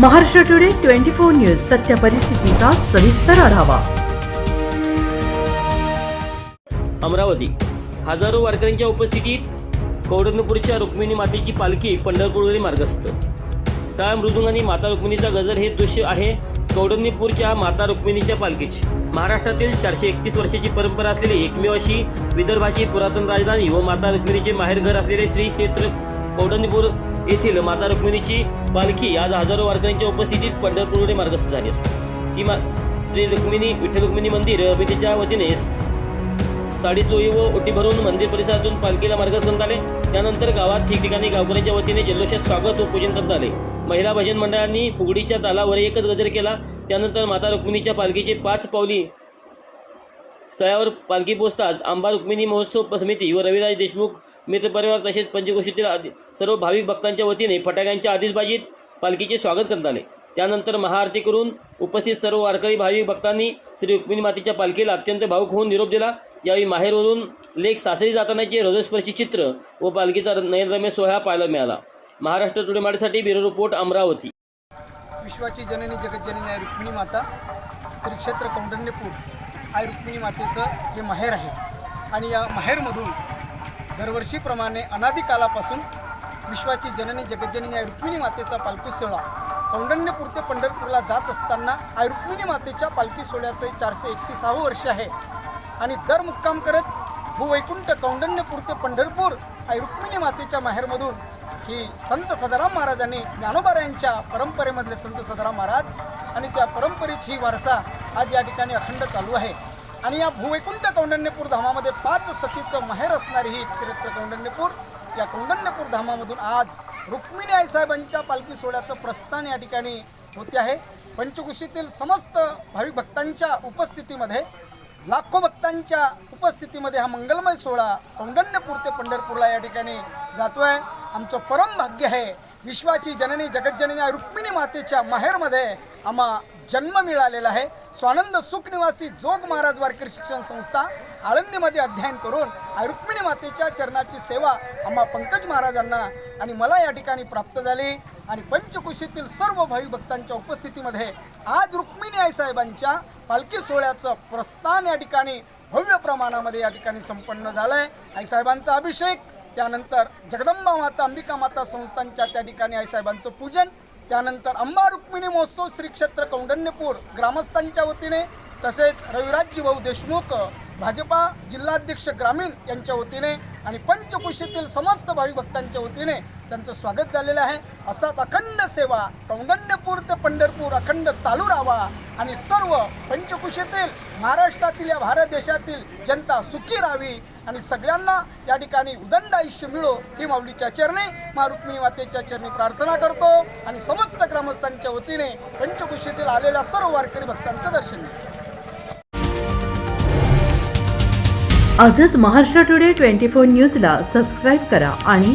Maharashtra today twenty four news सत्य परिस्थितीचा सविस्तर आढावा. अमरावती. हजारो वारकऱ्यांच्या उपस्थितीत कौडनपूरच्या रुक्मिणी मातेची पालखी पंढरपूरवरील मार्गस्थ. टाळ मृदुंग आणि माता रुक्मिणीचा गजर हे दृश्य आहे कौडनीपूरच्या माता रुक्मिणीच्या पालखीचे. महाराष्ट्रातील चारशे एकतीस वर्षाची परंपरा असलेली एकमेव अशी विदर्भाची पुरातन राजधानी व माता रुक्मिणीचे माहेरघर असलेले श्री क्षेत्र कौडण्यपूर येथील माता रुक्मिणीची पालखी आज हजारो वारकऱ्यांच्या उपस्थितीत पंढरपूरकडे मार्गस्थ झाली ही मा श्री रुक्मिणी विठ्ठल रुक्मिणी मंदिर समितीच्या वतीने साडी चोळी व ओटी भरून मंदिर परिसरातून पालखीला मार्गस्थ करण्यात आले. त्यानंतर गावात ठिकठिकाणी गावकऱ्यांच्या वतीने जल्लोषात स्वागत व पूजन करण्यात आले. महिला भजन मंडळांनी फुगडीच्या तालावर एकच गजर केला. त्यानंतर माता रुक्मिणीच्या पालखीचे पाच पावली स्थळावर पालखी पोचताच आंबा रुक्मिणी महोत्सव समिती व रविराज देशमुख मित्र परिवार तसेच पंचकोशीतील आदि सर्व भाविक भक्तांच्या वतीने फटाक्यांच्या आतिषबाजीत पालखीचे स्वागत करण्यात आले. त्यानंतर महाआरती करून उपस्थित सर्व वारकरी भाविक भक्तांनी श्री रुक्मिणी मातेच्या पालखीला अत्यंत भावुक होऊन निरोप दिला. यावेळी माहेरवरून लेख सासरी जातानाचे हृदयस्पर्शी चित्र व पालखीचा नयनरम्य सोहळा पाहायला मिळाला. महाराष्ट्र टुडे माडेसाठी ब्युरो रिपोर्ट अमरावती. विश्वाची जननी जगज्जननी आई रुक्मिणी माता. श्री क्षेत्र कौंडण्यपूर आई रुक्मिणी मातेचं हे माहेर आहे. आणि या माहेरमधून दरवर्षीप्रमाणे अनादिकालापासून विश्वाची जननी जगज्जननी या रुक्मिणी मातेचा पालखी सोहळा. कौंडण्यपूर ते पंढरपूरला जात असताना आई रुक्मिणी मातेच्या पालखी सोहळ्याचं चारशे एकतीसावं वर्ष आहे. आणि दर मुक्काम करत भूवैकुंठ कौंडण्यपूर ते पंढरपूर आई रुक्मिणी मातेच्या माहेरमधून ही संत सदाराम महाराजांनी ज्ञानोबारायांच्या परंपरेमधले संत सदाराम महाराज आणि त्या परंपरेची वारसा आज या ठिकाणी अखंड चालू आहे. आणि या भूवैकुंठ कौंडण्यपूर धामामध्ये पाच सतीचं माहेर असणारी ही क्षेत्र कौंडण्यपूर. या कौंडण्यपूर धामामधून आज रुक्मिणी आईसाहेबांच्या पालखी सोहळ्याचं प्रस्थान या ठिकाणी होते आहे. पंचकुशीतील समस्त भाविक भक्तांच्या उपस्थितीमध्ये लाखो भक्तांच्या उपस्थितीमध्ये हा मंगलमय सोहळा कौंडण्यपूर ते पंढरपूरला या ठिकाणी जातोय. आमचं परम भाग्य आहे विश्वाची जननी जगज्जननी रुक्मिणी मातेच्या माहेरमध्ये आम्हा जन्म मिळालेला आहे. स्वानंद सुखनिवासी जोग महाराज वारकरी शिक्षण संस्था आळंदीमध्ये अध्ययन करून आई रुक्मिणी मातेच्या चरणाची सेवा आम्हा पंकज महाराजांना आणि मला या ठिकाणी प्राप्त झाली. आणि पंचकुशीतील सर्व भावी भक्तांच्या उपस्थितीमध्ये आज रुक्मिणी आईसाहेबांच्या पालखी सोहळ्याचं प्रस्थान या ठिकाणी भव्य प्रमाणामध्ये या ठिकाणी संपन्न झालं आहे आईसाहेबांचा अभिषेक त्यानंतर जगदंबा माता अंबिका माता संस्थांच्या त्या ठिकाणी आईसाहेबांचं पूजन त्यानंतर अंबा रुक्मिणी महोत्सव श्री क्षेत्र कौंडण्यपूर ग्रामस्थांच्या वतीने तसेच रविराजजी भाऊ देशमुख भाजपा जिल्हाध्यक्ष ग्रामीण यांच्या वतीने आणि पंचकुशीतील समस्त भाविक भक्तांच्या वतीने त्यांचं स्वागत झालेलं आहे. असाच अखंड सेवा कौंगण्यपूर ते पंढरपूर अखंड चालू राहावा आणि सर्व पंचकुशीतील महाराष्ट्रातील या भारत देशातील जनता सुखी राहावी आणि सगळ्यांना या ठिकाणी उदंड आयुष्य मिळो ही माऊलीच्या चरणी मा रुक्मिणी मातेच्या चरणी प्रार्थना करतो आणि समस्त ग्रामस्थांच्या वतीने पंचकुशीतील आलेल्या सर्व वारकरी भक्तांचं दर्शन घेतो. आजच महाराष्ट्र टुडे ट्वेंटी फोर न्यूजला सबस्क्राईब करा आणि